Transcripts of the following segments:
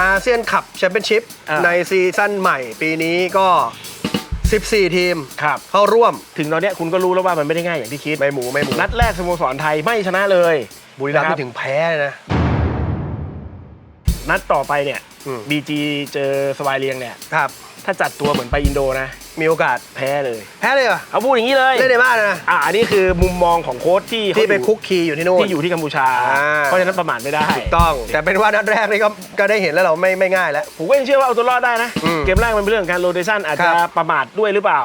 อาเซียนคัพแชมเปี้ยนชิพอ่า ในซีซั่นใหม่ปีนี้ก็ 14 ทีม ครับ เข้าร่วมถึงตอนเนี้ยคุณก็รู้แล้วว่ามันไม่ได้ง่ายอย่างที่คิด ไม่หมูไม่หมูนัดแรกสโมสรไทยไม่ชนะเลยบุรีรัมย์นะคไม่ถึงแพ้เลยนะ นัดต่อไปเนี่ยอืม บีจีเจอสวายเลียงเนี่ย ครับ ถ้าจัดตัวเหมือนไปอินโดนะ มีโอกาสแพ้เลย แพ้เลยเหรอเขาพูดอย่างนี้เลยเล่นในบ้านนะอ่าอันนี้คือมุมมองของโค้ชที่เขาที่ไปอยู่คุกคีอยู่ที่นู่น ที่อยู่ที่กัมพูชา อ่า เพราะฉะนั้นประมาทไม่ได้ถูกต้อง แต่เป็นว่านัดแรกนี่ก็ก็ได้เห็นแล้วเราไม่ไม่ง่ายแล้ว ผมก็ยังเชื่อว่าเอาตัวรอดได้นะ อืมเกมแรกมันเป็นเรื่องของการโรเตชันอาจครัจะบประมาทด้วยหรือเปล่า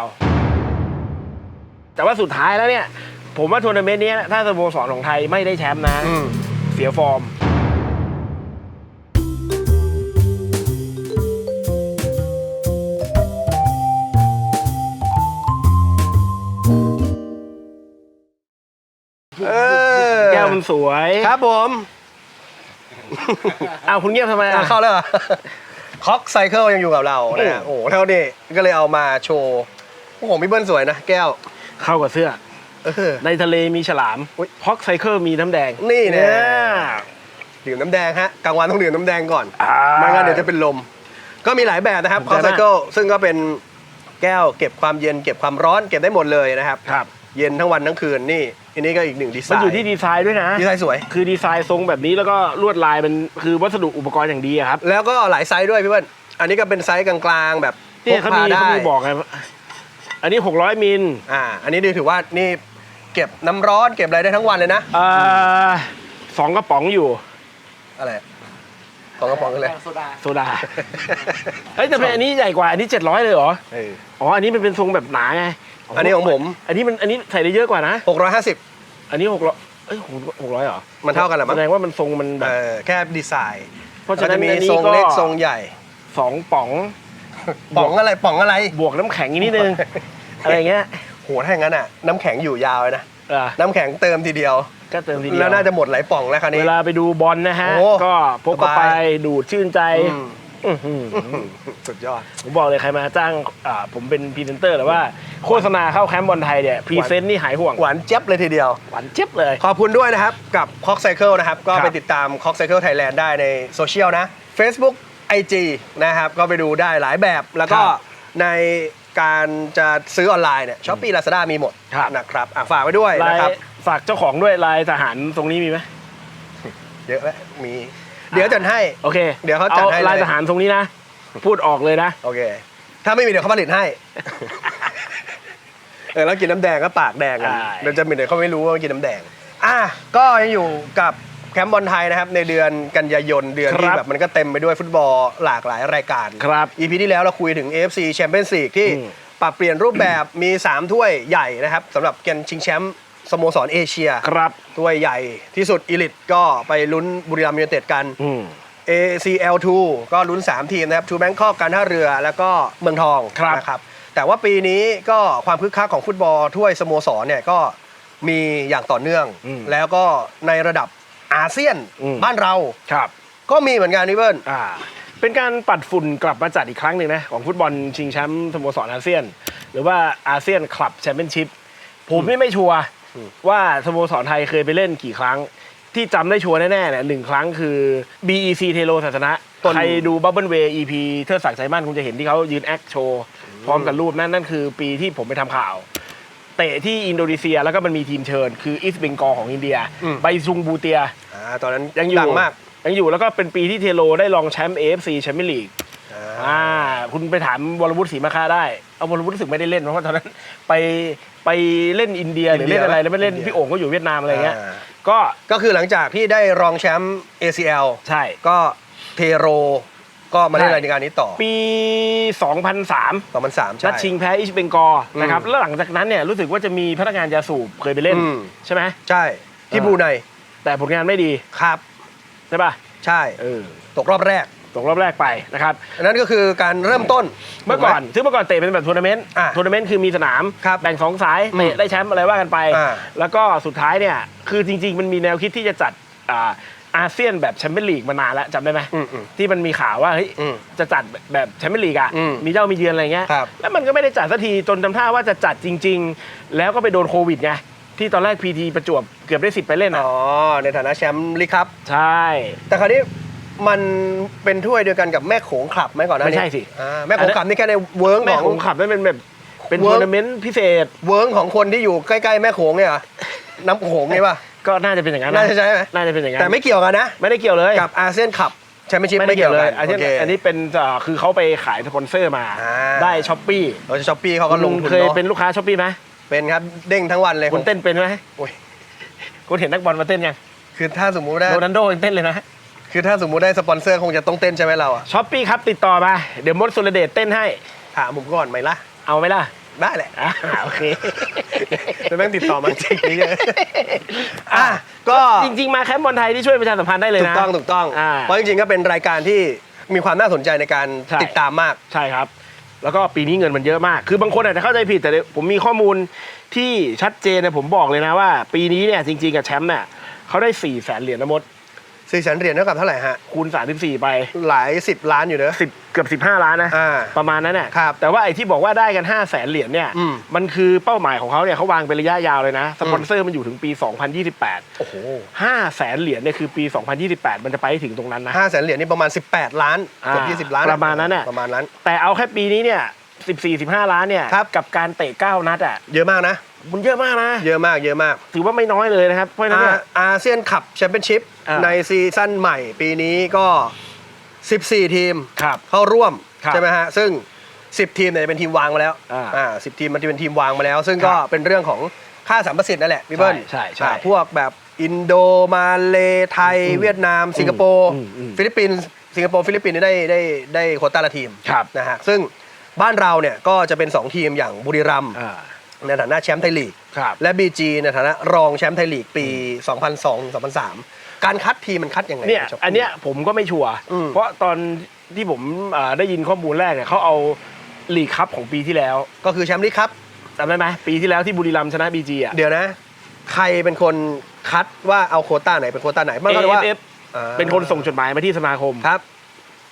แต่ว่าสุดท้ายแล้วเนี่ย ผมว่าทัวร์นาเมนต์เนี้ยถ้าสโมสรของไทยไม่ได้แชมป์นะ อืม เสียฟอร์ม อแก้วมันสวย ครับผมอ้าวคุณเงียบทำไมอะอะ เข้าแล้วเหรอคอกไซเคิลยังอยู่กับเรานะฮะโอ้โอ้โหเท่านี้ก็เลยเอามาโชว์โอ้โหพี่เบิ้ลสวยนะแก้วเข้ากับเสื้อ เออ ในทะเลมีฉลามอุ๊ยฮอกไซเคิลมีน้ำแดงนี่แน่เยดื่มน้ำแดงฮะกลางวันต้องดื่มน้ำแดงก่อน อ่า ไม่งั้นเดี๋ยวจะเป็นลม ก็มีหลายแบบนะครับผมคอกจำไซได้เคิลซึ่งก็เป็นแก้วเก็บความเย็น เก็บความร้อนเก็บได้หมดเลยนะครับ ครับ เย็นทั้งวันทั้งคืนนี่ อันนี้ก็อีกหนึ่งดีไซมันน์อยู่ที่ดีไซน์ด้วยนะ ดีไซน์สวย คือดีไซน์ทรงแบบนี้แล้วก็ลวดลายมันคือวัสดุอุปกรณ์อย่างดีอะครับแล้วก็หลายไซส์ด้วยพี่เบิ้ลอันนี้ก็เป็นไซส์กลางๆแบบพเนี่ยกเขาพามีได้เขามีบอกไงอันนี้ 600มิลอ่าอันนี้ดีถือว่านี่เก็บน้ำร้อนเก็บอะไรได้ทั้งวันเลยนะ เอ่อสองกระป๋องอยู่อะไร ของกระป๋องกันเลยโซดา เฮ้ยแต่เป็นอันนี้ใหญ่กว่าอันนี้ 700 เลยเหรอ เอออ๋อ อันนี้มันเป็นทรงแบบหนาไงอันนี้ของผม อันนี้มันอันนี้ใส่ได้เยอะกว่านะ 650 อันนี้600เอ้ยหกร้อยเหรอมันเท่ากันเหรอมั้ง แสดงว่ามันทรงมันแบเอบอแค่ดีไซน์เพราะก็ฉะนั้จะนมีอันนี้ทรงก็เล็กทรงใหญ่ สองป๋องป๋องอะไรป๋องอะไรบวกน้ำแข็งอีกนิดนึง อะไรเงี้ยโหถ้าอย่างนั้นอะน้ำแข็งอยู่ยาวเลยนะอะน้ำแข็งเติมทีเดียว ก็เติมทีเดียวแล้วน่าจะหมดหลายป่องแล้วคราวนี้ เวลาไปดูบอลนะฮะ โอ้ก็พกเข้าสไปบาย ดูดชื่นใจอืมอื้อหือสุดยอด ผมบอกเลยใครมาจ้างอ่าผมเป็นพรีเซนเตอร์หรือว่าโฆษณาเข้าแคมป์บอลไทยเนี่ยพรีเซนต์นี่หายห่วงหวานเจี๊ยบเลยทีเดียว หวานเจ็บเลย ขอบคุณด้วยนะครับ กับ c o c k Cycle นะครับ ก็ครับ ไปติดตาม c o c k Cycle Thailand ได้ในโซเชียลนะ Facebook IG นะครับ ก็ไปดูได้หลายแบบ แล้วก็ในการจะซื้อออนไลน์เนี่ยช้อปปี้ลาซาด้ามีหมดครับ นะครับอะฝากไว้ด้วยลายนะครับ ฝากเจ้าของด้วยลายทหารตรงนี้มีไหมเยอะแล้วมี เดี๋ยวจัดให้ โอเคเดี๋ยวเขาจัดให้เลยลายทหารตรงนี้นะ พูดออกเลยนะ โอเค ถ้าไม่มีเดี๋ยวเขาผลิตให้ เออแล้วกินน้ำแดงก็ปากแดงกันใช่ เดี๋ยวจะมีเดี๋ยวเขาไม่รู้ว่ากินน้ำแดง อะก็ยังอยู่กับแคมป์บอลไทยนะครับ ในเดือนกันยายนเดือนที่แบบมันก็เต็มไปด้วยฟุตบอลหลากหลายรายการ ครับ EP ที่แล้วเราคุยถึง AFC Champions League ที่อืม ปรับเปลี่ยนรูปแบบมี 3 ถ้วยใหญ่นะครับสำหรับเกมชิงแชมป์ สโมสรเอเชียครับถ้วยใหญ่ที่สุดอีลิตก็ไปลุ้นบุรีรัมย์ยูไนเต็ดกัน อืม ACL2 ก็ลุ้น 3 ทีมนะครับทูแบงคอกการท่าเรือแล้วก็เมืองทองครับนะครับแต่ว่าปีนี้ก็ความคึกคักของฟุตบอลถ้วยสโมสรเนี่ยก็มีอย่างต่อเนื่อง อืม แล้วก็ในระดับอาเซียนอืมบ้านเรา ครับ ก็มีเหมือนกันนี่เบิ้ล อ่าเป็นการปัดฝุ่นกลับมาจัดอีกครั้งหนึ่งนะของฟุตบอลชิงแชมป์สโมสรอาเซียน หรือว่าอาเซียนคลับแชมเปี้ยนชิพผมนี่ไม่ชัวร์ ว่าสโมสรไทยเคยไปเล่นกี่ครั้ง ที่จำได้ชัวร์แน่ๆเนี่ยหนึ่งครั้งคือ BEC เทโลศาสนะต้นใครดูบับเบิลเวย์ EP เทิดศักดิ์ใจมั่นคุณจะเห็นที่เขายืนแอคโชว์พร้อมกับรูปนั่นนั่นคือปีที่ผมไปทำข่าว เตะที่อินโดนีเซียแล้วก็มันมีทีมเชิญ คืออีสต์เบงกอลของอินเดียไบซุงบูเตีย อ่าตอนนั้นยังอยู่ดังมาก ยังอยู่แล้วก็เป็นปีที่เทโลได้รองแชมป์ AFC แชมเปี้ยนลีก อ่าอ่าคุณไปถามวรวุฒิศรีมาคาได้ เอาวรวุฒิรู้สึกไม่ได้เล่นเพราะว่าตอนนั้นไปไปเล่นอินเดียหรือเล่นอะไรแล้วไม่เล่นพี่โอ่งก็อยู่เวียดนามอะไรเงี้ยอ่าก็ก็คือหลังจากที่ได้รองแชมป์ ACL ใช่ก็เทโรก็มาเล่นใช่รายการนี้ต่อ ปี 2003 2003 ใช่นัดชิงแพ้อิชเบงกอลนะครับอืมแล้วหลังจากนั้นเนี่ยรู้สึกว่าจะมีพนักงานยาสูบเคยไปเล่นอืมใช่ไหมใช่ที่เออบรูไนแต่ผลงานไม่ดีครับ ใช่ป่ะ ใช่เออตกรอบแรก ตกรอบแรกไปนะครับ อันนั้นก็คือการเริ่มต้น เมื่อก่อนถูไหซึ่งเมื่อก่อนเตะเป็นแบบทัวร์นาเมนต์อะทัวร์นาเมนต์คือมีสนามครับแบ่งสองสายอืมเตะได้แชมป์อะไรว่ากันไป อ่าแล้วก็สุดท้ายเนี่ยคือจริง ๆ มันมีแนวคิดที่จะจัดอ่าอาเซียนแบบแชมเปี้ยนลีกมานานแล้วจำได้ไหมอืมอืมที่มันมีข่าวว่าเฮ้ยอืมจะจัดแบบแชมเปี้ยนลีกอะอืมมีเจ้ามีเยือนอะไรเงี้ยครับ แล้วมันก็ไม่ได้จัดสักทีจนทำท่าว่าจะจัดจริง ๆ แล้วก็ไปโดนโควิดไงที่ตอนแรกพีทีประจวบเกือบได้สิทธิ์ไปเล่นอะอ๋อในฐานะแชมป์ลีกครับ ใช่ แต่คราวนี้ มันเป็นถ้วยเดียวกันกับแม่โขงคลับไหมก่อนหน้านี้ไม่ใช่สิ อ่าแม่โขงคลับนี่แค่ในเวิร์กแม่ขขอองง ขับนั่นเป็นแบบเป็น Work ทัวร์นาเมนต์พิเศษเวิร์กของคนที่อยู่ใกล้ๆแม่โขงเนี่ยเหรอน้ำโขงนี่ป่ะ ก็น่าจะเป็นอย่างนั้นน่าจะใช่ไหม น่าจะเป็นอย่างนั้นแต่ไม่เกี่ยวกันนะ ไม่ได้เกี่ยวเลยกับอาเซียนคัพแชมเปี้ยนชิพไม่ไม่ได้เกี่เกี่ยยววเลกัยนอันนี้โอเคอันนี้เป็นอ่าคือเขาไปขายสปอนเซอร์มาอ่า ได้ช้อปปี้เราจะช้อปปี้เขาก็ลงทุนเคยเนาะเป็นลูกค้าช้อปปี้ไหมเป็นครับเด้งทั้งวันเลยคุณเต้นเป็นไหมโอ้ยคุณเห็นนักบอลมาเต้นยังคือถ้าสมมุติได้โรนัลโดยังเต้นเลยนะ คือถ้าสมมุติได้สปอนเซอร์คงจะต้องเต้นใช่ไหมเราอะช้อปปี้ครับติดต่อมาเดี๋ยวมดสุรเดชเต้นให้ ถามผมก่อนไหมล่ะ เอาไหมล่ะ ได้แหละอ่าโอเค แล้วแม่งติดต่อมาจริงนี่เยอะอะก็ จริง ๆ มาแคมป์บอลไทยที่ช่วยประชาสัมพันธ์ได้เลยถูนะ กต้องถูกต้อง อ่าเพราะจริงๆก็เป็นรายการที่มีความน่าสนใจในการใช่ ติดตามมาก ใช่ครับ แล้วก็ปีนี้เงินมันเยอะมาก คือบางคนอาจจะเข้าใจผิดแต่ผมมีข้อมูลที่ชัดเจนนะผมบอกเลยนะว่า ปีนี้เนี่ยจริงๆกับแชมป์เนี่ยเขาได้4ี่แสนเหรียญนะมด สี่แสนเหรียญเท่ากับเท่าไหร่ฮะ คูณ 34 ไป หลายสิบล้านอยู่เนอะ 10 เกือบ 15 ล้านนะ อ่าประมาณนั้นน่ะครับแต่ว่าไอ้ที่บอกว่าได้กัน 5 0 0แสนเหรียญเนี่ย อืม มันคือเป้าหมายของเขาเนี่ยเขาวางเป็นระยะยาวเลยนะ สปอนเซอร์มันอยู่ถึงปี 2028 โอ้โห5แสนเหรียญเนี่ยคือปี 2028 มันจะไปให้ถึงตรงนั้นนะ ห้าแสนเหรียญนี่ประมาณ 18 ล้านเกือบอ่ายี่สิบล้านประมาณนั้นน่ะ ประมาณนั้น แต่เอาแค่ปีนี้เนี่ย 14 15 ล้านเนี่ย ครับ กับการเตะ 9 นัดอะ เยอะมากนะ มันเยอะมากนะ เยอะมากเยอะมากถือว่าไม่น้อยเลยนะครับ เพราะฉะนั้นเนี่ย อาอาเซียนคัพแชมเปี้ยนชิพอ่า ในซีซั่นใหม่ปีนี้ก็ 14 ทีมครับ เข้าร่วม ครับใช่ไหมฮะ ซึ่ง 10 ทีมเนี่ยจะเป็นทีมวางมาแล้วอ่าอ่าสิทีมมันจะเป็นทีมวางมาแล้ว ซึ่งครับก็เป็นเรื่องของค่าสัมประสิทธิ์นั่นแหละพี่เบิ้ลใช่ใช่ใช่อ่าพวกแบบอินโดมาเลไทยอืมเวียดนาม สิงคโปร์อืมอืมฟิลิปปินส์สิงคโปร์ฟิลิปปินส์นี่ได้ได้ได้โควต้าละทีมครับ นะฮะซึ่งบ้านเราเนี่ยก็จะเป็น2ทีมอย่างบุรีรัมย์ อ่า ในฐานะแชมป์ไทยลีก ครับ และ BG ในฐานะรองแชมป์ไทยลีกปี 2002-2003 การคัดทีมมันคัดยังไงเนี่ยครับ อันเนี้ยผมก็ไม่ชัวร์อืมเพราะตอนที่ผมอ่าได้ยินข้อมูลแรกเนี่ยเขาเอาลีกคัพของปีที่แล้วก็คือแชมป์ลีกครับ จำได้ไหมปีที่แล้วที่บุรีรัมย์ชนะบีจีอะ เดี๋ยวนะ ใครเป็นคนคัดว่าเอาโควต้าไหนเป็นโควต้าไหนบ้างก็ว่า AFF อ่าเป็นคนส่งจดหมายมาที่สมาคม ครับ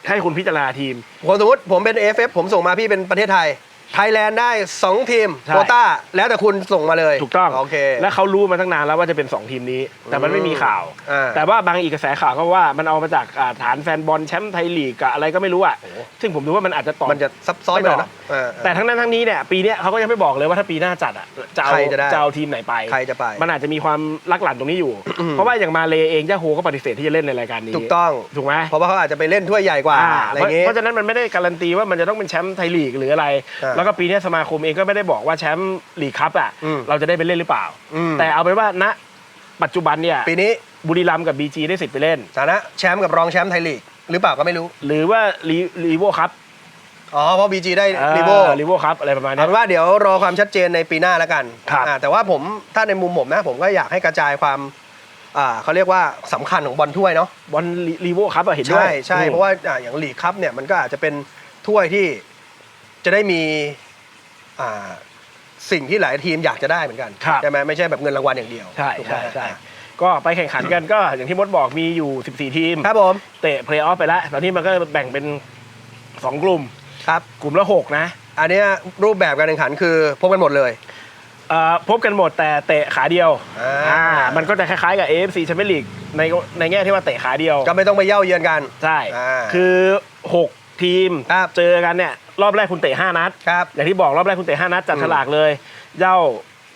ให้คุณพิจารณาทีมผมสมมติผมเป็น AFF ผมส่งมาพี่เป็นประเทศไทย ไทยแลนด์ได้ 2 ทีมใช่ โควต้า แล้วแต่คุณส่งมาเลยถูกต้องโอเค และเขารู้มาตั้งนานแล้วว่าจะเป็น 2 ทีมนี้ แต่มันไม่มีข่าว อ่าแต่ว่าบางอีกกระแสข่าวก็ว่ามันเอามาจากอ่าฐานแฟนบอลแชมป์ไทยลีกกับอะไรก็ไม่รู้อะซึ่งผมดูว่ามันอาจจะต่อมันจะซับซ้อนไปหน่อยนะอ่าแต่ทั้งนั้นทั้งนี้เนี่ยปีเนี้ยเขาก็ยังไม่บอกเลยว่าถ้าปีหน้าจัดอะจะเอาใครจะได้ จะเอาทีมไหนไป ใครจะไป มันอาจจะมีความลักหลั่นตรงนี้อยู่อืมเพราะว่าอย่างมาเลเองย่าโฮก็ปฏิเสธที่จะเล่นในรายการนี้ถูกต้อง ถูกไหมเพราะว่าเขาอาจจะไปเล่นถ้วยใหญ่กว่าอ่าอะไรเพราะเงี้ย เพราะฉะนั้นมันไม่ได้การันตีว่ามันจะต้องเป็นแชมป์ไทยลีกหรืออะไร อ่าแล้วก็ปีเนี้ยสมาคมเองก็ไม่ได้บอกว่าแชมป์ลีกคัพอะอืมเราจะได้ไปเล่นหรือเปล่าอืมแต่เอาเป็นว่าณปัจจุบันเนี่ยปีนี้บุรีรัมย์กับบีจีได้สิทธิ์ไปเล่นฐานะแชมป์กับรองแชมป์ไทยลีกหรือเปล่าก็ไม่รู้ หรือว่าลีลีโวคัพอ๋อเพราะ BG ได้รีโวลีโวคัพอะไรประมาณเอานี้เป็นว่าเดี๋ยวรอความชัดเจนในปีหน้าแล้วกันครับอ่าแต่ว่าผมถ้าในมุมผมนะผมก็อยากให้กระจายความอ่าเขาเรียกว่าสำคัญของบอลถ้วยเนาะบอลลีโวคัพอะเห็นด้วยใช่ใช่อืมเพราะว่าอ่าอย่างลีกคัพเนี่ยมันก็อาจจะเป็นถ้วยที่ จะได้มีอ่าสิ่งที่หลายทีมอยากจะได้เหมือนกันครับ ใช่ไหมไม่ใช่แบบเงินรางวัลอย่างเดียวใช่ถูกไหมใช่ใช่ก็ไปแข่งขันกันก็อย่างที่มดบอกมีอยู่ 14 ทีม ครับผมเตะเพลย์ออฟไปแล้วตอนนี้มันก็แบ่งเป็น 2 กลุ่ม ครับ กลุ่มละ 6 นะอันเนี้ยรูปแบบการแข่งขันคือพบกันหมดเลย เอ่อพบกันหมดแต่เตะขาเดียวอ่า มันก็จะคล้ายๆกับ AFC แชมเปี้ยนลีกในในแง่ที่ว่าเตะขาเดียว ก็ไม่ต้องไปเย่าเยือนกัน ใช่ อ่า คือ 6 ทีมครับเจอกันเนี่ยรอบแรกคุณเตะ5นัดครับ อย่างที่บอกรอบแรกคุณเตะ5นัดจัดอืมฉลากเลยเย้า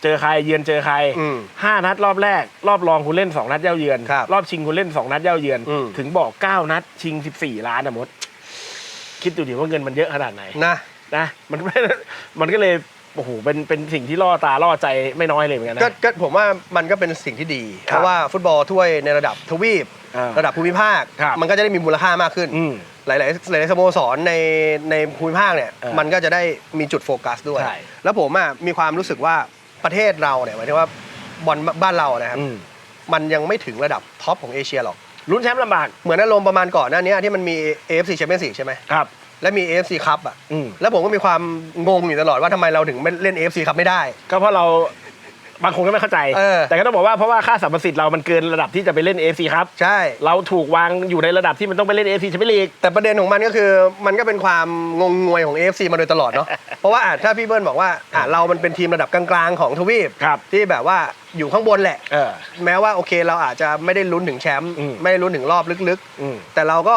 เจอใครเยือนเจอใครอืมห้านัดรอบแรก รอบรองคุณเล่น 2 นัดเย้าเยือนครับรอบชิงคุณเล่น 2 นัดเย้าเยือน อืม ถึงบอก 9 นัดชิง 14 ล้านอะมด คิดดูดิว่าเงินมันเยอะขนาดไหน นะ นะมัน มันก็เลยโอ้โหเป็นเป็นสิ่งที่ล่อตาล่อใจไม่น้อยเลยเหมือนกันก็นะก็ผมว่ามันก็เป็นสิ่งที่ดี ครับเพราะว่าฟุตบอลถ้วยในระดับทวีป อ่าระดับภูมิภาค ครับมันก็จะได้มีมูลค่ามากขึ้น อืม หลายๆหลายๆสโมสรในในภูมิภาคเนี่ยเออมันก็จะได้มีจุดโฟกัสด้วย ใช่ แล้วผมอะมีความรู้สึกว่าประเทศเราเนี่ยหมายถึงว่าบอลบ้านเรานะครับอืมมันยังไม่ถึงระดับท็อปของเอเชียหรอก ลุ้นแชมป์ลำบากเหมือนอารมณ์ประมาณก่อนหน้านี้ที่มันมี AFC Champions League ใช่ไหมครับ และมี AFC Cup อะอืม แล้วผมก็มีความงงอยู่ตลอดว่าทำไมเราถึงไม่เล่น AFC Cup ไม่ได้ ก็เพราะเรา บางคนก็ไม่เข้าใจ เออ แต่ก็ต้องบอกว่าเพราะว่าค่าสัมประสิทธิ์เรามันเกินระดับที่จะไปเล่น AFC ครับ ใช่ เราถูกวางอยู่ในระดับที่มันต้องไปเล่น AFC แชมเปี้ยนลีก แต่ประเด็นของมันก็คือมันก็เป็นความงงงวยของ AFC มาโดยตลอดเนาะ เพราะว่าอะถ้าพี่เบิ้ลบอกว่าอะเรามันเป็นทีมระดับกลางๆของทวีปครับ ที่แบบว่าอยู่ข้างบนแหละ เออ แม้ว่าโอเคเราอาจจะไม่ได้ลุ้นถึงแชมป์อืมไม่ได้ลุ้นถึงรอบลึกอืมๆ แต่เราก็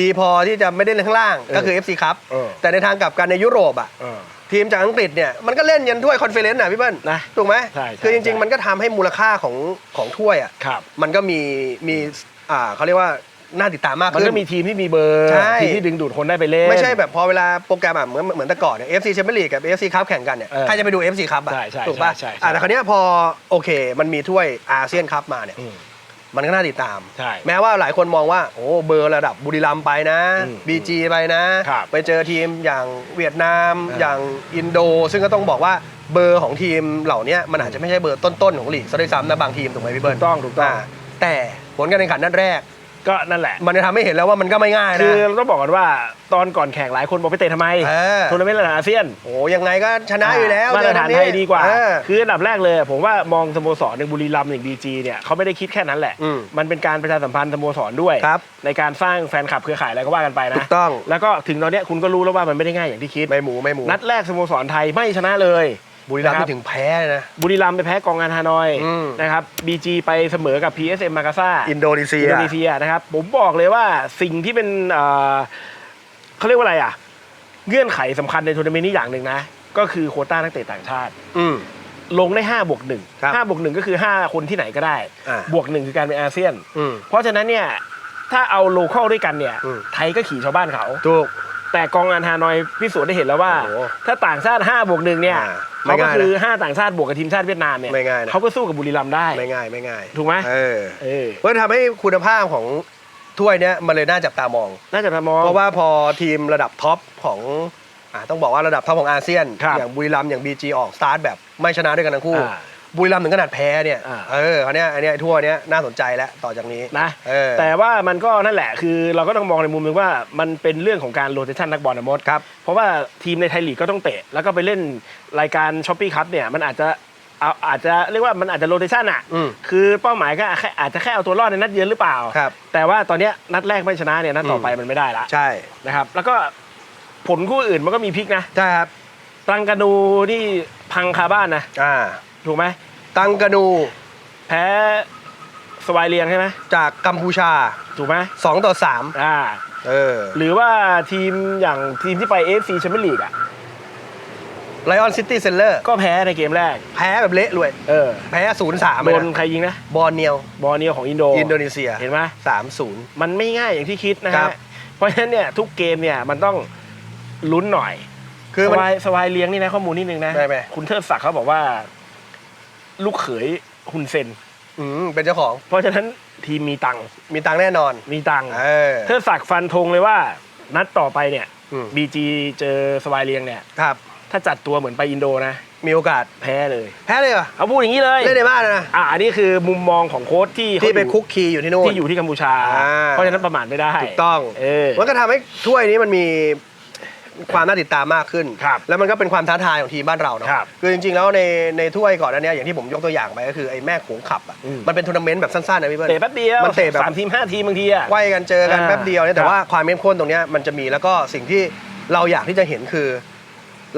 ดีพอที่จะไม่ได้เล่นข้างล่างเออก็คือ FC ครับเออ แต่ในทางกลับกันในยุโรปอะ เออ ทีมจากอังกฤษเนี่ยมันก็เล่นยันถ้วยคอนเฟอเรนซ์นะพี่เบิ้ลนะถูกไหมใช่ใช่คือจริง ใช่ ๆ มันก็ทำให้มูลค่าของของถ้วยอะครับ มันก็มีมีอ่าเขาเรียกว่าน่าติดตามมากมันขึ้ก็นมีทีมที่มีเบอร์ใช่ ทีมที่ดึงดูดคนได้ไปเล่น ไม่ใช่แบบพอเวลาโปรแกรมอะเหมือนเหมือนแต่ก่อนเนี่ย FC แชมเปี้ยนลีกกับ FC คัพแข่งกันเนี่ยเออใครจะไปดู FC คัพอะใช่ใช่ถูกป่ะใช่ใช่อะแต่คราวเนี้ยพอโอเค มันมีถ้วยอาเซียนคัพมาเนี่ยอืม มันก็น่าติดตาม ใช่แม้ว่าหลายคนมองว่าโอ้เบอร์ระดับบุรีรัมย์ไปนะอืม BG ไปนะ ครับไปเจอทีมอย่างเวียดนามเออออย่างอินโด ซึ่งก็ต้องบอกว่าเบอร์ของทีมเหล่านี้มันอาจจะไม่ใช่เบอร์ต้นๆของลีกซะด้วยซ้ำนะบางทีมถูกไหมพี่เบิร์ถูกต้องถูกต้องาแต่ผลการแข่งขันนัดแรก ก็นั่นแหละ มันจะทำให้เห็นแล้วว่ามันก็ไม่ง่ายคืนะ อเราต้องบอกกันว่าตอนก่อนแข่งหลายคนบอกไปเตะทำไมเออ ทัวร์นาเมนต์ระดับอาเซียนโอ้ยังไงก็ชนะอยู่แล้วมาตรฐานไทยดีกว่า เออ คืออันดับแรกเลย ผมว่ามองสโมสรในบุรีรัมย์อย่างบีจีเนี่ยเขาไม่ได้คิดแค่นั้นแหละ อืมมันเป็นการประชาสัมพันธ์สโมสรด้วย ครับในการสร้างแฟนคลับเครือข่ายอะไรก็ว่ากันไปถูนะกต้อง แล้วก็ถึงตอนเนี้ยคุณก็รู้แล้วว่ามันไม่ได้ง่ายอย่างที่คิด ไม่หมูไม่หมู นัดแรกสโมสรไทยไม่ชนะเลย บุรีรัมย์นะคไม่ถึงแพ้เลยนะ บุรีรัมย์ไปแพ้กองงานฮานอยอืม นะครับบีจีไปเสมอกับ PSM มากาซา อินโดนีเซีย อินโดนีเซียนะครับผมบอกเลยว่าสิ่งที่เป็นเอ่อเขาเรียกว่าอะไรอะ เงื่อนไขสำคัญในทัวร์นาเมนต์นี้อย่างหนึ่งนะ ก็คือโควต้านักเตะต่างชาติ อืม ลงได้5บวกหนึ่งครับห้าบวกหนึ่งก็คือ 5 คนที่ไหนก็ได้ อ่า บวกหนึ่งคือการเป็นอาเซียน อืม เพราะฉะนั้นเนี่ย ถ้าเอาโลเคอลด้วยกันเนี่ย อืม ไทยก็ขี่ชาวบ้านเขา ถูก แต่กองงานฮานอยพิสูจน์ได้เห็นแล้วว่า โอ้โหถ้าต่างชาติ5บวกหนึ่งเนี่ยอ่าไม่เขาก็ง่ายคือนะ5ต่างชาติบวกกับทีมชาติเวียดนามเนี่ยไม่ง่ายนะ เขาก็สู้กับบุรีรัมย์ได้ ไม่ง่ายไม่ง่ายถูกไหม เออเออเพื่อทำให้คุณภาพของถ้วยเนี้ยมันเลยน่าจับตามอง น่าจะมอง เพราะว่าพอทีมระดับท็อปของอ่าต้องบอกว่าระดับท็อปของอาเซียน ครับอย่างบุรีรัมย์อย่าง BG ออกสตาร์ทแบบไม่ชนะด้วยกันทั้งคู่ อ่า บุรีรัมย์ถึงขนาดแพ้เนี่ยอ่า เออเขาวเนี้ยอันเนี้ยทั่วเนี้ยน่าสนใจแล้วต่อจากนี้นะเออ แต่ว่ามันก็นั่นแหละคือเราก็ต้องมองในมุมหนึงว่ามันเป็นเรื่องของการโรเตชันนักบอลนะมดครับเพราะว่าทีมในไทยลีกก็ต้องเตะ แล้วก็ไปเล่นรายการช้อปปี้คัพเนี่ยมันอาจจะเอาอาจจะเรียกว่ามันอาจจะโรเตชันอะอืมคือเป้าหมายก็แค่อาจจะแค่เอาตัวรอดในนัดเยือนหรือเปล่า ครับ แต่ว่าตอนเนี้ยนัดแรกไม่ชนะเนี่ยนัดต่อไปอืมมันไม่ได้ละใช่นะครับแล้วก็ผลคู่อื่นมันก็มีพลิกนะใช่ครับตรังกานูนี่พังคาบ้านนะ อ่า ถูกไหมตังกานูแพ้สวายเลียงใช่ไหมจากกัมพูชาถูกไหม2ต่ออ่า3เออหรือว่าทีมอย่างทีมที่ไป AFC แชมเปี้ยนลีกอะไลออนซิตี้เซนเลอร์ก็แพ้ในเกมแรก แพ้แบบเละเลยเออแพ้0 3โดนใครยิงนะ บอลเนียวบอลเนียของอินโดอินโดนีเซียเห็นไหม3 0มันไม่ง่ายอย่างที่คิดนะครัฮะบเพราะฉะนั้นเนี่ยทุกเกมเนี่ยมันต้องลุ้นหน่อยคือสมันวายสวายเลี้ยงนี่นะข้อมูลนิดนึงนะไม่ไม่คุณเทิดศักดิ์เขาบอกว่า ลูกเขยฮุนเซน อืมเป็นเจ้าของ เพราะฉะนั้นทีมมีตังค์มีตังค์แน่นอน มีตังค์เออ เทิดศักดิ์ฟันธงเลยว่า นัดต่อไปเนี่ยอืม บีจีเจอสวายเลียงเนี่ย ครับ ถ้าจัดตัวเหมือนไปอินโดนะ มีโอกาส แพ้เลย แพ้เลยเหรอเขาพูดอย่างนี้เลยเล่นในบ้านนะอ่าอันนี้คือมุมมองของโค้ชที่เขาที่ไปอยู่คุกคีอยู่ที่นู่น ที่อยู่ที่กัมพูชา อ่า เพราะฉะนั้นประมาทไม่ได้ถูกต้องเออมันก็ทำให้ถ้วยนี้มันมี ความน่าติดตามมากขึ้น ครับแล้วมันก็เป็นความท้าทายของทีมบ้านเราเนาะครับคือจริงๆแล้วในในถ้วยก่อนอันเนี้ยอย่างที่ผมยกตัวอย่างไปก็คือไอ้แม่โขงขับอะอืม มันเป็นทัวร์นาเมนต์แบบสั้นๆนะพี่เบิ้ล เตะแป๊บเดียวมันเตะแบบ สามทีมห้าทีมบางทีอะไขว้กันเจอกันอ่าแป๊บเดียวเนี่ยครัแต่บว่าความเข้มข้นตรงเนี้ยมันจะมีแล้วก็สิ่งที่เราอยากที่จะเห็นคือ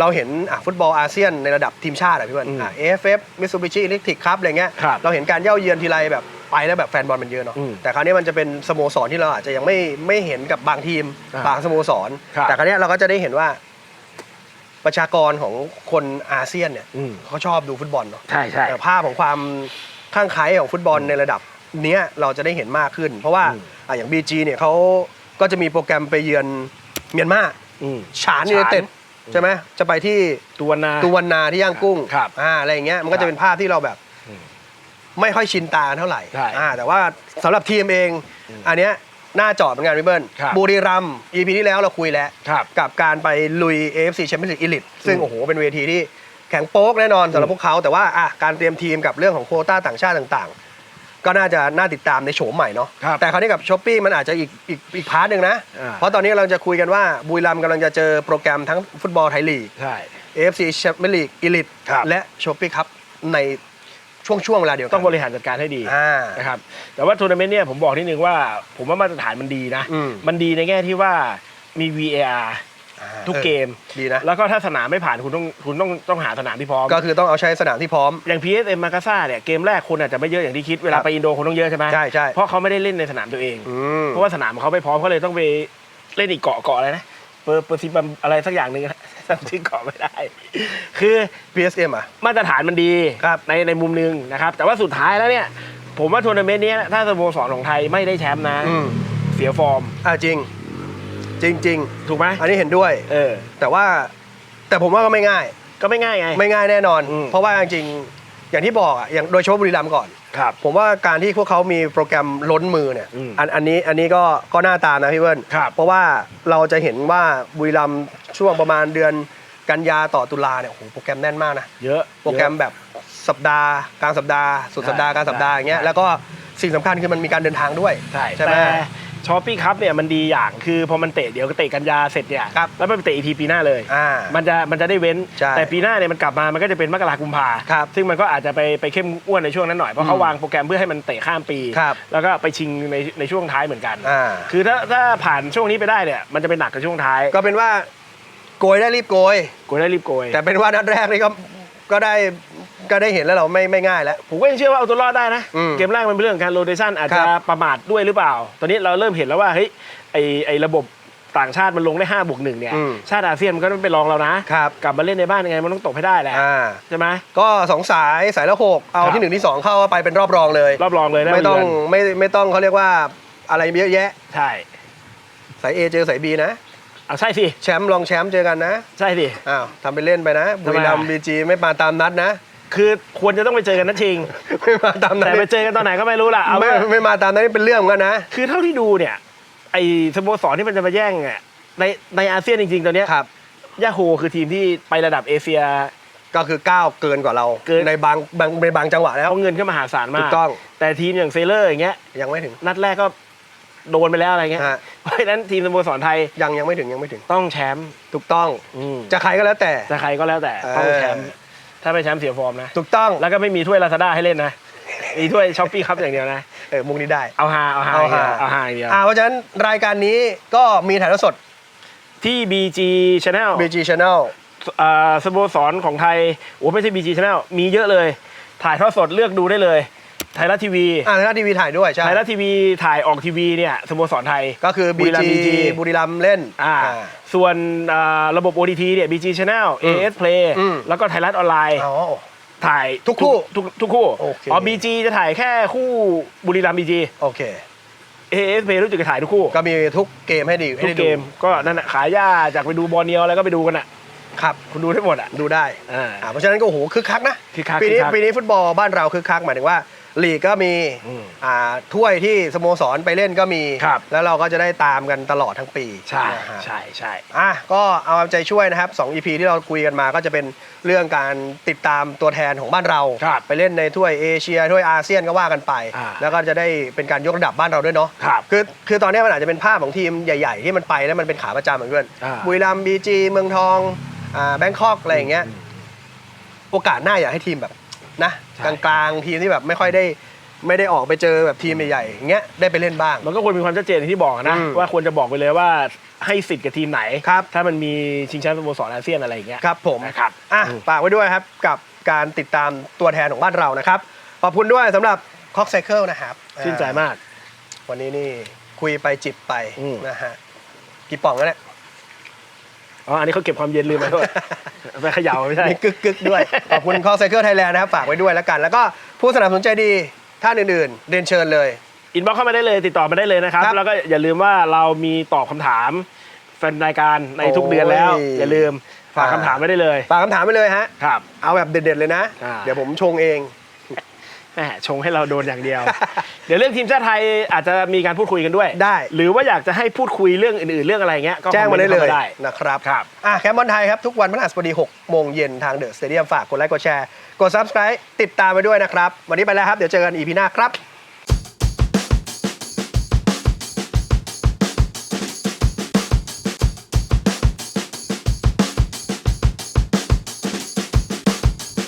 เราเห็นอะฟุตบอลอาเซียนในระดับทีมชาติอะพี่เบิ้ลอืมอะ AFF Mitsubishi Electric ครับอะไรเงี้ยครับ เราเห็นการเย่าเยือนทีไรแบบ ไปแล้วแบบแฟนบอลมันเยอะเนาะอืมแต่คราวนี้มันจะเป็นสโมสรที่เราอาจจะยังไม่ไม่เห็นกับบางทีมอ่าบางสโมสร ครับแต่คราวนี้เราก็จะได้เห็นว่า ประชากรของคนอาเซียนเนี่ยอืม เขาชอบดูฟุตบอลเนาะ ใช่ใช่ แต่ภาพของความข้างไคล้ของฟุตบอลในระดับเนี้ยเราจะได้เห็นมากขึ้น เพราะว่าอืม อะอย่าง BG เนี่ยเขาก็จะมีโปรแกรมไปเยือนเมียนมาอืม ฉานยูไนเต็ดฉานใช่ไหมจะไปที่ตัวนาตุวันนาที่ย่างกุ้งครับ อ่าอะไรอย่างเงี้ยมันก็ครัจะบเป็นภาพที่เราแบบอืม ไม่ค่อยชินตาเท่าไหร่ใช่อ่าแต่ว่าสำหรับทีมเอง อันเนี้ยน่าจอดเหมือนกันพี่เบิ้ลครับบุรีรัมย์ EP ที่แล้วเราคุยแล้ว ครับกับการไปลุย AFC Champions League Elite ซึ่งอืมโอ้โหเป็นเวทีที่แข็งโป๊กแน่นอนสำหรับพวกเขาแต่ว่าอะการเตรียมทีมกับเรื่องของโควต้าต่างชาติต่างๆ ก็น่าจะน่าติดตามในโฉมใหม่เนาะครับแต่คราวนี้กับช้อปปี้มันอาจจะอีกอีกอีกพาร์ทหนึ่งนะ อ่า เพราะตอนนี้เราจะคุยกันว่าบุรีรัมย์กำลังจะเจอโปรแกรมทั้งฟุตบอลไทยลีก ใช่ AFC Champions League Elite ครับ และช้อปปี้ครับใน ช่วงช่วงเวลาเดียวกันต้องบริหารจัดการให้ดีอ่า นะครับแต่ว่าทัวร์นาเมนต์เนี่ยผมบอกนิดนึงว่า ผมว่ามาตรฐานมันดีนะ อืม มันดีในแง่ที่ว่ามี VAR อ่าทุกออเกมดีนะ แล้วก็ถ้าสนามไม่ผ่านคุณต้องคุณต้องต้องหาสนามที่พร้อม ก็คือต้องเอาใช้สนามที่พร้อม อย่าง PSM มากาซ่าเนี่ยเกมแรกคนอาจจะไม่เยอะอย่างที่คิดเวลาครับไปอินโดคนต้องเยอะใช่ไหมใช่ใช่ เพราะเขาไม่ได้เล่นในสนามตัวเอง อืม เพราะว่าสนามเขาไม่พร้อมเขาเลยต้องไปเล่นอีกเกาะเกาะอะไรนะเปอร์เปอร์ซิบัมอะไรสักอย่างหนึ่งนะ จำชื่อเกาะไม่ได้ คือ PSM อะ มาตรฐานมันดีครับในในมุมหนึงนะครับ แต่ว่าสุดท้ายแล้วเนี่ย ผมว่าทัวร์นาเมนต์เนี้ยถ้าสโมสรของไทยไม่ได้แชมป์นะ อืมเสียฟอร์ม อ่าจริง จริงจริงถูกไหมๆอันนี้เห็นด้วย เออ แต่ว่าแต่ผมว่าก็ไม่ง่าย ก็ไม่ง่ายไง ไม่ง่ายแน่นอน อืม เพราะว่าจริงๆอย่างที่บอกอะอย่างโดยเฉพาะบุรีรัมย์ก่อน ครับ ผมว่าการที่พวกเขามีโปรแกรมล้นมือเนี่ยอืมอันอันนี้อันนี้ก็ก็น่าตามนะพี่เบิ้ลครับเพราะว่าเราจะเห็นว่าบุรีรัมย์ช่วงประมาณเดือนกันยาต่อตุลาเนี่ยโอ้โหโปรแกรมแน่นมากนะเยอะโปรแกรมแบบสัปดาห์กลางสัปดาห์สุดสัปดาห์กลางสัปดาห์อย่างเงี้ยใช่ แล้วก็สิ่งสำคัญคือมันมีการเดินทางด้วยใช่ใช่ไหม แต่ ชอปปี้คัพเนี่ยมันดีอย่างคือพอมันเตะเดี๋ยวก็เตะกันยาเสร็จเนี่ยครับแล้วมันไปเตะอีกทีปีหน้าเลยอ่ามันจะมันจะได้เว้นใช่แต่ปีหน้าเนี่ยมันกลับมามันก็จะเป็นมกรากุมภาครับซึ่งมันก็อาจจะไปไปเข้มอ้วนในช่วงนั้นหน่อยเพราะเขาอืมวางโปรแกรมเพื่อให้มันเตะข้ามปี ครับแล้วก็ไปชิงในในช่วงท้ายเหมือนกัน อ่า คือถ้าถ้าผ่านช่วงนี้ไปได้เนี่ยมันจะเป็นหนักกับช่วงท้ายก็เป็นว่าโกยได้รีบโกย กูได้รีบโกย แต่เป็นว่านัดแรกนี่ก็ก็ได้ ก็ได้เห็นแล้วเราไม่ไม่ง่ายแล้ว ผมก็ยังเชื่อว่าเอาตัวรอดได้นะ อืมเกมแรกมันเป็นเรื่องของการโรเ t ชันอาจครัจะบประมาทด้วยหรือเปล่า ตอนนี้เราเริ่มเห็นแล้วว่าเฮ้ยไอไอระบบต่างชาติมันลงได้5บวกหนึ่งเนี่ย อืม ชาติอาเซียนมันก็ต้องไปลองเรานะ ครับกลับมาเล่นในบ้านยังไงมันต้องตกให้ได้แหละอ่าใช่ไหม ก็สองสายสายละหกเอาครับ ที่หนึ่งที่สองเข้าไปเป็นรอบรองเลย รอบรองเลยนะไม่ต้องเยืนไม่ไม่ต้องเขาเรียกว่าอะไรเยอะแยะ ใช่สาย A เจอสาย B นะ เอาใช่สิแชมป์รองแชมป์เจอกันนะ ใช่สิ อ้าวทำไปเล่นไปนะ บุรีรัมย์บีจีไม่มาตามนัดนะ คือควรจะต้องไปเจอกันนัดชิง ไม่มาตามนัดแต่ไปเจอกันตอนไหนก็ไม่รู้ล่ะเอาไม่ว่าไม่มาตามนัดนี่เป็นเรื่องเหมือนกันนะ คือเท่าที่ดูเนี่ย ไอสโมสรที่มันจะมาแย่งอะในในอาเซียนจริง ๆ ตอนเนี้ยครับ ยาโฮคือทีมที่ไประดับเอเชีย ก็คือก้าวเกินกว่าเรา เกิน ในบางบางในบางจังหวะแล้วเพราะเงินก็มหาศาลถูมากกต้อง แต่ทีมอย่างเซเลอร์อย่างเงี้ยยังไม่ถึงนัดแรกก็โดนไปแล้วอะไรเงี้ยฮะเพราะฉะนั้นทีมสโมสรไทยยังยังไม่ถึงยังไม่ถึง ต้องแชมป์ถูกต้อง อืมจะใครก็แล้วแต่ จะใครก็แล้วแต่เออต้องแชมป์ ถ้าไม่แชมป์เสียฟอร์มนะ ถูกต้องแล้วก็ไม่มีถ้วยลาซาด้าให้เล่นนะ มีถ้วยช้อปปี้ครับอย่างเดียวนะ เออมุกนี้ได้ เอาฮาเอาฮาเอาอย่างเดีฮายวเอาฮาอย่างเดียวอ่าเพราะฉะนั้นรายการนี้ก็มีถ่ายทอดสด ที่ BG Channel BG Channel อ่าสโมสรของไทยโอ้ไม่ใช่ BG Channel มีเยอะเลย ถ่ายทอดสดเลือกดูได้เลย ไทยรัฐทีวี อ่าไทยรัฐทีวีถ่ายด้วยใช่ไทยรัฐทีวีถ่ายออกทีวีเนี่ยสโมสรไทยก็คือบุรีรัมย์ BG BG บุรีรัมย์เล่นอ่าอ่าส่วนอ่าระบบ OTT เนี่ย BG Channel อืม AS Play อืมแล้วก็ไทยรัฐออนไลน์อ๋อถ่ายทุกคู่ทุกทุกคู่โอเคอ๋อ BG จะถ่ายแค่คู่บุรีรัมย์ BG โอเค AS Play รู้จักจะถ่ายทุกคู่ ก็มีทุกเกมให้ดีให้ทุกได้เกดูมก็นั่นแหะขายย่าจากไปดูบอลเนียวอะไรก็ไปดูกันอะครับคุณดูได้หมดอะดูได้อ่าอ่าเพราะฉะนั้นก็โอ้โหคึกคักนะคึกคักปีนี้คึกคักปีนี้ฟุตบอลบ้านเราคึกคักหมายถึงว่า ลีกก็มีอืมอ่าถ้วยที่สโมสรไปเล่นก็มี ครับ แล้วเราก็จะได้ตามกันตลอดทั้งปีใช่นะฮะ ใช่ใช่ อะก็เอาใจช่วยนะครับ 2 EP ที่เราคุยกันมาก็จะเป็นเรื่องการติดตามตัวแทนของบ้านเรา ครับไปเล่นในถ้วยเอเชียถ้วยอาเซียนก็ว่ากันไป อ่าแล้วก็จะได้เป็นการยกระดับบ้านเราด้วยเนาะครับคือคือตอนนี้มันอาจจะเป็นภาพของทีมใหญ่ ๆ ที่มันไปแล้วมันเป็นขาประจำเหมือนกันอ่า บุรีรัมย์บีจีเมืองทองอ่าแบงคอกอะไรอย่างเงี้ยโอกาสหน้าอยากให้ทีมแบบ นะใช่ กลางๆทีมที่แบบไม่ค่อยได้ไม่ได้ออกไปเจอแบบทีมใหญ่ๆอย่างเงี้ยได้ไปเล่นบ้าง มันก็ควรมีความชัดเจนอย่างที่บอกนะอืมว่าควรจะบอกไปเลยว่าให้สิทธิ์กับทีมไหน ครับ ถ้ามันมีชิงแชมป์สโมสรอาเซียนอะไรอย่างเงี้ย ครับผมนะครับอะอืม ฝากไว้ด้วยครับกับการติดตามตัวแทนของบ้านเรานะครับ ขอบคุณด้วยสำหรับคอกไซเคิลนะครับชื่นใจมาก วันนี้นี่คุยไปจิบไปอืม นะฮะกี่ป่องแล้วเนี่ย อ๋อ อันนี้เขาเก็บความเย็นลืมไปด้วยไปเขย่าไม่ใช่ มีกึกกึกๆด้วย ขอบคุณคอกไซเคิลไทยแลนด์นะครับ ฝากไว้ด้วยแล้วกัน แล้วก็ผู้สนับสนุนใจดีท่านอื่นๆ เรียนเชิญเลย อินบ็อกเข้ามาได้เลยติดต่อมาได้เลยนะครับ ครับแล้วก็อย่าลืมว่าเรามีตอบคำถามแฟนรายการในทุกเดือนแล้ว โอ้ย อย่าลืมฝากคำถามไว้ได้เลยฝากคำถามไปเลยฮะ ครับ เอาแบบเด็ดๆเลยนะ อ่า เดี๋ยวผมชงเอง แหมชงให้เราโดนอย่างเดียว เดี๋ยวเรื่องทีมชาติไทยอาจจะมีการพูดคุยกันด้วย ได้ หรือว่าอยากจะให้พูดคุยเรื่องอื่นๆ เรื่องอะไรเงี้ยก็แจ้งมาได้เลยคอมมนต์ข้ได้นะครับครับอะแคมป์บอลไทยครับ ทุกวันพฤหัสบดี6โมงเย็นทางเดอะสเตเดียมฝากกดไลค์กดแชร์ กด Subscribe ติดตามไปด้วยนะครับ วันนี้ไปแล้วครับ เดี๋ยวเจอกันอีพีหน้าครับ